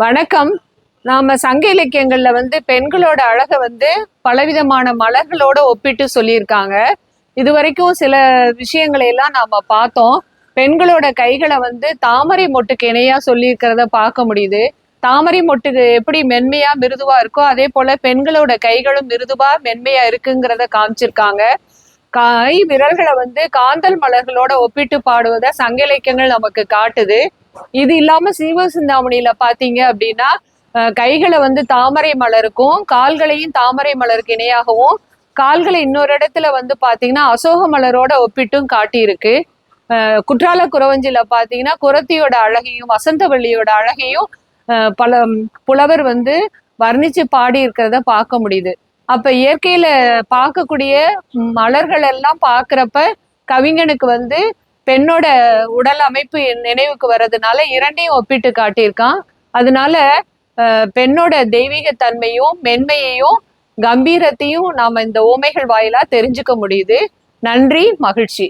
வணக்கம். நாம சங்க இலக்கியங்கள்ல வந்து பெண்களோட அழகை வந்து பலவிதமான மலர்களோட ஒப்பிட்டு சொல்லியிருக்காங்க. இது வரைக்கும் சில விஷயங்களை எல்லாம் நாம பார்த்தோம். பெண்களோட கைகளை வந்து தாமரை மொட்டுக்கு இணையா சொல்லியிருக்கிறத பார்க்க முடியுது. தாமரை மொட்டுக்கு எப்படி மென்மையா மிருதுவா இருக்கோ அதே போல பெண்களோட கைகளும் மிருதுவா மென்மையா இருக்குங்கிறத காமிச்சிருக்காங்க. கை விரல்களை வந்து காந்தல் மலர்களோட ஒப்பிட்டு பாடுவதை சங்க இலக்கியங்கள் நமக்கு காட்டுது. இது இல்லாம சிவசிந்தாமணியில பாத்தீங்க அப்படின்னா அஹ், கைகளை வந்து தாமரை மலருக்கும் கால்களையும் தாமரை மலருக்கு இணையாகவும் கால்களை இன்னொரு இடத்துல வந்து பாத்தீங்கன்னா அசோக மலரோட ஒப்பிட்டும் காட்டியிருக்கு. குற்றால குறவஞ்சில பாத்தீங்கன்னா குரத்தியோட அழகையும் வசந்தவள்ளியோட அழகையும் பல புலவர் வந்து வர்ணிச்சு பாடி இருக்கிறத பார்க்க முடியுது. அப்ப இயற்கையில பார்க்கக்கூடிய மலர்கள் எல்லாம் பாக்குறப்ப கவிஞனுக்கு வந்து பெண்ணோட உடல் அமைப்பு நினைவுக்கு வர்றதுனால இரண்டையும் ஒப்பிட்டு காட்டியிருக்கான். அதனால பெண்ணோட தெய்வீக தன்மையும் மென்மையையும் கம்பீரத்தையும் நாம இந்த ஓமைகள் வாயிலா தெரிஞ்சுக்க முடியுது. நன்றி மகிழ்ச்சி.